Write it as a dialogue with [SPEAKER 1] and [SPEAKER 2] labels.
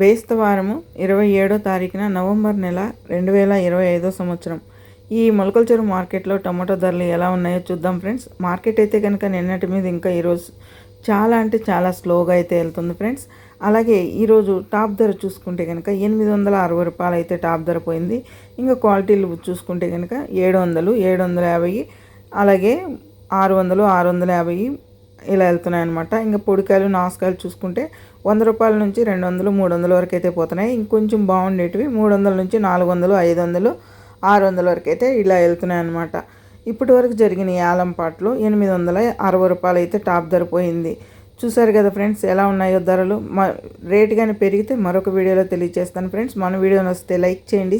[SPEAKER 1] బేస్తవారము ఇరవై ఏడో తారీఖున నవంబర్ నెల రెండు వేల ఇరవై ఐదో సంవత్సరం. ఈ మొలకల చెరువు మార్కెట్లో టమాటో ధరలు ఎలా ఉన్నాయో చూద్దాం ఫ్రెండ్స్. మార్కెట్ అయితే కనుక నిన్నటి మీద ఇంకా ఈరోజు చాలా అంటే చాలా స్లోగా అయితే వెళ్తుంది ఫ్రెండ్స్. అలాగే ఈరోజు టాప్ ధర చూసుకుంటే కనుక ఎనిమిది వందల అరవై రూపాయలు అయితే టాప్ ధర పోయింది. ఇంకా క్వాలిటీలు చూసుకుంటే కనుక ఏడు వందలు ఏడు వందల యాభై అలాగే ఆరు వందలు ఆరు వందల యాభై ఇలా వెళ్తున్నాయి అనమాట ఇంకా పొడికాయలు నాసుకాయలు చూసుకుంటే వంద రూపాయల నుంచి రెండు వందలు మూడు వందల వరకు అయితే పోతున్నాయి ఇంకొంచెం బాగుండేటివి మూడు వందల నుంచి నాలుగు వందలు ఐదు వందలు ఆరు వందల వరకు అయితే ఇలా వెళ్తున్నాయి అనమాట ఇప్పటి వరకు జరిగిన యాలం ఎనిమిది వందల అరవై రూపాయలు అయితే టాప్ ధర పోయింది. చూసారు కదా ఫ్రెండ్స్ ఎలా ఉన్నాయో ధరలు. రేట్ కానీ పెరిగితే మరొక వీడియోలో తెలియజేస్తాను ఫ్రెండ్స్. మన వీడియో వస్తే లైక్ చేయండి